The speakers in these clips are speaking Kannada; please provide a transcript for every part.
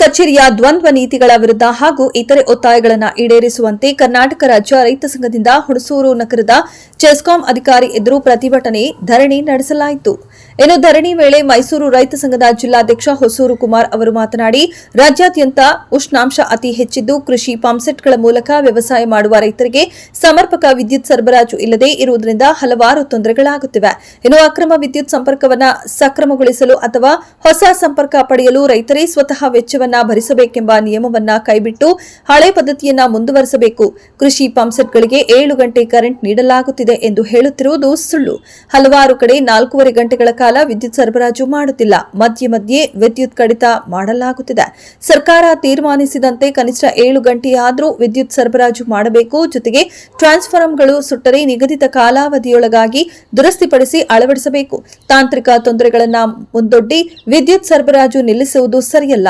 ಕಚೇರಿಯ ದ್ವಂದ್ವ ನೀತಿಗಳ ವಿರುದ್ಧ ಹಾಗೂ ಇತರೆ ಒತ್ತಾಯಗಳನ್ನು ಈಡೇರಿಸುವಂತೆ ಕರ್ನಾಟಕ ರಾಜ್ಯ ರೈತ ಸಂಘದಿಂದ ಹುಣಸೂರು ನಗರದ ಚೆಸ್ಕಾಂ ಅಧಿಕಾರಿ ಎದುರು ಪ್ರತಿಭಟನೆ ಧರಣಿ ನಡೆಸಲಾಯಿತು. ಇನ್ನು ಧರಣಿ ವೇಳೆ ಮೈಸೂರು ರೈತ ಸಂಘದ ಜಿಲ್ಲಾಧ್ಯಕ್ಷ ಹೊಸೂರು ಕುಮಾರ್ ಅವರು ಮಾತನಾಡಿ, ರಾಜ್ಯಾದ್ಯಂತ ಉಷ್ಣಾಂಶ ಅತಿ ಹೆಚ್ಚಿದ್ದು ಕೃಷಿ ಪಂಪ್ಸೆಟ್ಗಳ ಮೂಲಕ ವ್ಯವಸಾಯ ಮಾಡುವ ರೈತರಿಗೆ ಸಮರ್ಪಕ ವಿದ್ಯುತ್ ಸರಬರಾಜು ಇಲ್ಲದೆ ಇರುವುದರಿಂದ ಹಲವಾರು ತೊಂದರೆಗಳಾಗುತ್ತಿವೆ. ಇನ್ನು ಅಕ್ರಮ ವಿದ್ಯುತ್ ಸಂಪರ್ಕವನ್ನ ಸಕ್ರಮಗೊಳಿಸಲು ಅಥವಾ ಹೊಸ ಸಂಪರ್ಕ ಪಡೆಯಲು ರೈತರೇ ಸ್ವತಃ ವೆಚ್ಚವನ್ನ ಭರಿಸಬೇಕೆಂಬ ನಿಯಮವನ್ನ ಕೈಬಿಟ್ಟು ಹಳೆ ಪದ್ಧತಿಯನ್ನ ಮುಂದುವರೆಸಬೇಕು. ಕೃಷಿ ಪಂಪ್ಸೆಟ್ಗಳಿಗೆ ಏಳು ಗಂಟೆ ಕರೆಂಟ್ ನೀಡಲಾಗುತ್ತಿದೆ ಎಂದು ಹೇಳುತ್ತಿರುವುದು ಸುಳ್ಳು. ಹಲವಾರು ಕಡೆ ನಾಲ್ಕೂವರೆ ಗಂಟೆಗಳ ಕಾಲ ವಿದ್ಯುತ್ ಸರಬರಾಜು ಮಾಡುತ್ತಿಲ್ಲ. ಮಧ್ಯೆ ಮಧ್ಯೆ ವಿದ್ಯುತ್ ಕಡಿತ ಮಾಡಲಾಗುತ್ತಿದೆ. ಸರ್ಕಾರ ತೀರ್ಮಾನಿಸಿದಂತೆ ಕನಿಷ್ಠ ಏಳು ಗಂಟೆಯಾದರೂ ವಿದ್ಯುತ್ ಸರಬರಾಜು ಮಾಡಬೇಕು. ಜೊತೆಗೆ ಟ್ರಾನ್ಸ್ಫಾರಂಗಳು ಸುಟ್ಟರೆ ನಿಗದಿತ ಕಾಲಾವಧಿಯೊಳಗಾಗಿ ದುರಸ್ತಿಪಡಿಸಿ ಅಳವಡಿಸಬೇಕು. ತಾಂತ್ರಿಕ ತೊಂದರೆಗಳನ್ನು ಮುಂದೊಡ್ಡಿ ವಿದ್ಯುತ್ ಸರಬರಾಜು ನಿಲ್ಲಿಸುವುದು ಸರಿಯಲ್ಲ.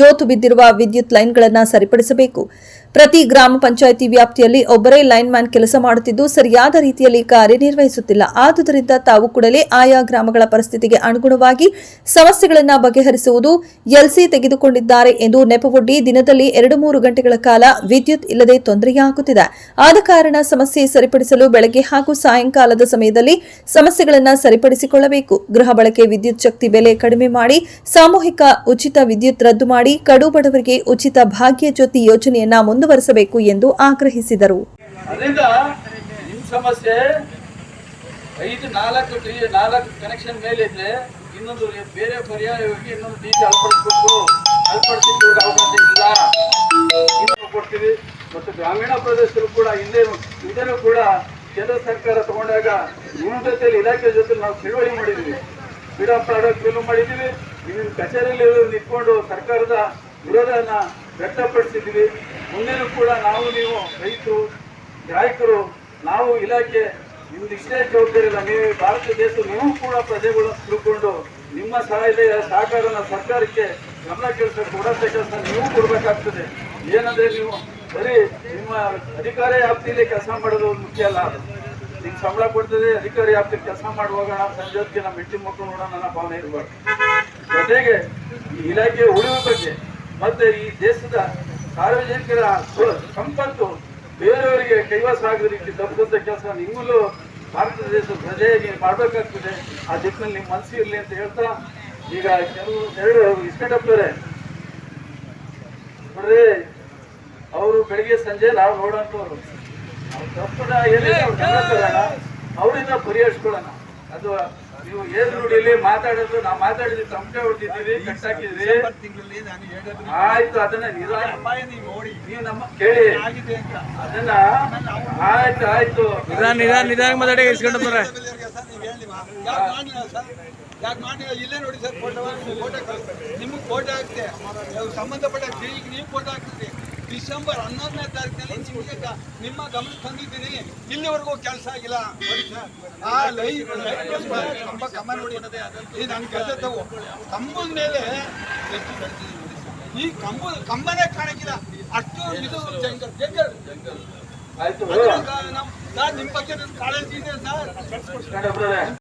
ಜೋತು ಬಿದ್ದಿರುವ ವಿದ್ಯುತ್ ಲೈನ್ಗಳನ್ನು ಸರಿಪಡಿಸಬೇಕು. ಪ್ರತಿ ಗ್ರಾಮ ಪಂಚಾಯಿತಿ ವ್ಯಾಪ್ತಿಯಲ್ಲಿ ಒಬ್ಬರೇ ಲೈನ್ ಮ್ಯಾನ್ ಕೆಲಸ ಮಾಡುತ್ತಿದ್ದು ಸರಿಯಾದ ರೀತಿಯಲ್ಲಿ ಕಾರ್ಯನಿರ್ವಹಿಸುತ್ತಿಲ್ಲ. ಆದುದರಿಂದ ತಾವು ಕೂಡಲೇ ಆಯಾ ಗ್ರಾಮಗಳ ಪರಿಸ್ಥಿತಿಗೆ ಅನುಗುಣವಾಗಿ ಸಮಸ್ಯೆಗಳನ್ನು ಬಗೆಹರಿಸುವುದು ಎಲ್ಸಿ ತೆಗೆದುಕೊಂಡಿದ್ದಾರೆ ಎಂದು ನೆಪವೊಡ್ಡಿ ದಿನದಲ್ಲಿ ಎರಡು ಮೂರು ಗಂಟೆಗಳ ಕಾಲ ವಿದ್ಯುತ್ ಇಲ್ಲದೆ ತೊಂದರೆಯಾಗುತ್ತಿದೆ. ಆದ ಕಾರಣ ಸಮಸ್ಯೆ ಸರಿಪಡಿಸಲು ಬೆಳಗ್ಗೆ ಹಾಗೂ ಸಾಯಂಕಾಲದ ಸಮಯದಲ್ಲಿ ಸಮಸ್ಯೆಗಳನ್ನು ಸರಿಪಡಿಸಿಕೊಳ್ಳಬೇಕು. ಗೃಹ ಬಳಕೆ ವಿದ್ಯುತ್ ಶಕ್ತಿ ಬೆಲೆ ಕಡಿಮೆ ಮಾಡಿ ಸಾಮೂಹಿಕ ಉಚಿತ ವಿದ್ಯುತ್ ರದ್ದು ಮಾಡಿ ಕಡು ಬಡವರಿಗೆ ಉಚಿತ ಭಾಗ್ಯ ಜ್ಯೋತಿ ಯೋಜನೆಯನ್ನ ಮುಂದುವರೆಸಬೇಕು ಎಂದು ಆಗ್ರಹಿಸಿದರು. ಸಮಸ್ಯೆ ಐದು, ನಾಲ್ಕು ನಾಲ್ಕು ಕನೆಕ್ಷನ್ ಮೇಲೆ ಇನ್ನೊಂದು ಬೇರೆ ಪರ್ಯಾಯವಾಗಿ ಇನ್ನೊಂದು ನೀತಿ ಅಳವಡಿಸ್ಬೇಕು. ಅಳವಡಿಸಿದ್ದು ಅವಕಾಶ ಕೊಡ್ತೀವಿ. ಮತ್ತು ಗ್ರಾಮೀಣ ಪ್ರದೇಶರು ಕೂಡ ಹಿಂದೆ ಇದನ್ನು ಕೂಡ ಕೇಂದ್ರ ಸರ್ಕಾರ ತಗೊಂಡಾಗ ನಿಮ್ಮ ಜೊತೆಲಿ, ಇಲಾಖೆ ಜೊತೆ ನಾವು ತಿಳುವಳಿ ಮಾಡಿದ್ವಿ. ಫ್ರೀಡಮ್ ಪ್ರಾಡಕ್ಟ್ ಬಿಲ್ ಮಾಡಿದ್ದೀವಿ. ನಿಮ್ಮ ಕಚೇರಿಯಲ್ಲಿ ನಿಂತ್ಕೊಂಡು ಸರ್ಕಾರದ ವಿರೋಧನ ವ್ಯಕ್ತಪಡಿಸಿದ್ವಿ ಮುಂದೆನೂ ಕೂಡ ನಾವು ನೀವು ರೈತರು ಗ್ರಾಹಕರು ನಾವು ಇಲಾಖೆ, ನಿಮ್ದು ಇಷ್ಟೇ ಜವಾಬ್ದಾರಿ ಇಲ್ಲ ನೀವು ಭಾರತ ದೇಶ ನೀವು ಕೂಡ ಪ್ರಜೆಗಳು ತಿಳ್ಕೊಂಡು ನಿಮ್ಮ ಸಹಾಯದ ಸಹಕಾರನ ಸರ್ಕಾರಕ್ಕೆ ಗಮನ ಕೆಲಸ ಕೊಡಂತ ಕೆಲಸ ನೀವು ಕೊಡಬೇಕಾಗ್ತದೆ. ಏನಂದ್ರೆ ನೀವು ಬರೀ ನಿಮ್ಮ ಅಧಿಕಾರಿ ವ್ಯಾಪ್ತಿಯಲ್ಲಿ ಕೆಲಸ ಮಾಡೋದು ಮುಖ್ಯ ಅಲ್ಲ ನಿಮ್ಗೆ ಸಂಬಳ ಕೊಡ್ತದೆ, ಅಧಿಕಾರಿ ವ್ಯಾಪ್ತಿ ಕೆಲಸ ಮಾಡುವಾಗ ನಾವು ಸಂಜೆ ಹೊತ್ತಿಗೆ ನಮ್ಮ ಹೆಂಡತಿ ಮಕ್ಕಳು ನೋಡೋಣ ನನ್ನ ಭಾವನೆ ಇರಬಾರ್ದು. ಜೊತೆಗೆ ಈ ಇಲಾಖೆ ಉಳಿವ ಬಗ್ಗೆ ಮತ್ತೆ ಈ ದೇಶದ ಸಾರ್ವಜನಿಕರ ಸಂಪತ್ತು ಬೇರೆಯವರಿಗೆ ಕೈವಾಸ ಆಗದ ರೀತಿ ತಪ್ಪಿದಂತ ಕೆಲಸ ನಿಮ್ಮಲ್ಲೂ ಭಾರತ ದೇಶದ ಪ್ರಜೆಯಾಗಿ ಮಾಡಬೇಕಾಗ್ತದೆ. ಆ ದಿಕ್ಕಿನಲ್ಲಿ ನಿಮ್ಮ ಮನಸ್ಸು ಇರಲಿ ಅಂತ ಹೇಳ್ತಾ ಈಗ ಕೆಲವು ಎರಡು ಇಸ್ಕೊಂಡಪ್ಪರೆ ನೋಡ್ರಿ, ಅವರು ಬೆಳಿಗ್ಗೆ ಸಂಜೆ ನಾವು ನೋಡೋಂಥವ್ರು. ತಪ್ಪನ್ನ ಏನಿದೆ ಅವರಿಂದ ಪರಿಹರಿಸ್ಕೊಳ್ಳೋಣ. ಅದು ನೀವು ಏನ್ ನುಡಿಯಲ್ಲಿ ಮಾತಾಡೋದು ನಾವು ಮಾತಾಡಿದ್ವಿ ತಮಟೆ ಹೊಡೆದಿದ್ದೀವಿ ಕಟ್ಟಾಕಿದ್ವಿ ತಿಂಗಳಲ್ಲಿ ನಾನು ಹೇಳಿದ್ರು ಆಯ್ತು ಅದನ್ನ ನಿಧಾನ ಅಪಾಯ ನೀವು ನೋಡಿ. ನೀವು ನಮ್ಮ ಕೇಳಿ. ಆಗಿದೆ ಅಂತ. ಅದನ್ನ ಆಯ್ತು ಆಯ್ತು. ನಿಧಾನ ನಿಧಾನ ನಿಧಾನ ಮಾತಾಡಿ ಸರ್ ನೀವು ಹೇಳಿ ಯಾಕೆ ಮಾಡಲಿಲ್ಲ ಸರ್? ಯಾಕೆ ಮಾಡಿಲ್ಲ? ಇಲ್ಲೇ ನೋಡಿ ಸರ್ ಫೋಟೋ ಫೋಟೋ ಕಳಿಸ್ತಾರೆ ನಿಮಗೆ ಫೋಟೋ ಹಾಕ್ತೆ. ಸಂಬಂಧಪಟ್ಟ ಕ್ಲಿನಿಕ್ ನೀವು ಫೋಟೋ ಹಾಕ್ತೀರಿ. ಡಿಸೆಂಬರ್ ಹನ್ನೊಂದನೇ ತಾರೀಕಿನಲ್ಲಿ ನಿಮಗೆ ನಿಮ್ಮ ಗಮನಕ್ಕೆ ತಂದಿದ್ದೀನಿ. ಇಲ್ಲಿವರೆಗೂ ಕೆಲಸ ಆಗಿಲ್ಲ. ಆ ಲೈಟ್ ಕಂಬ ಕಂಬ ನೋಡಿ ನನ್ನ ಕೆಲಸ ತಗೋ ಕಂಬದ ಮೇಲೆ ಎಷ್ಟು ಈ ಕಂಬ ಕಂಬನೇ ಕಾಣಕ್ಕಿಲ್ಲ. ಅಷ್ಟು ಇದು ಜಂಗಲ್ ಜಂಗಲ್. ಆಯ್ತು. ನಮ್- ಸರ್ ನಿಮ್ಮ ಬಗ್ಗೆ ನನ್ನ ಕಾಳಜಿ ಇದೆ ಸರ್.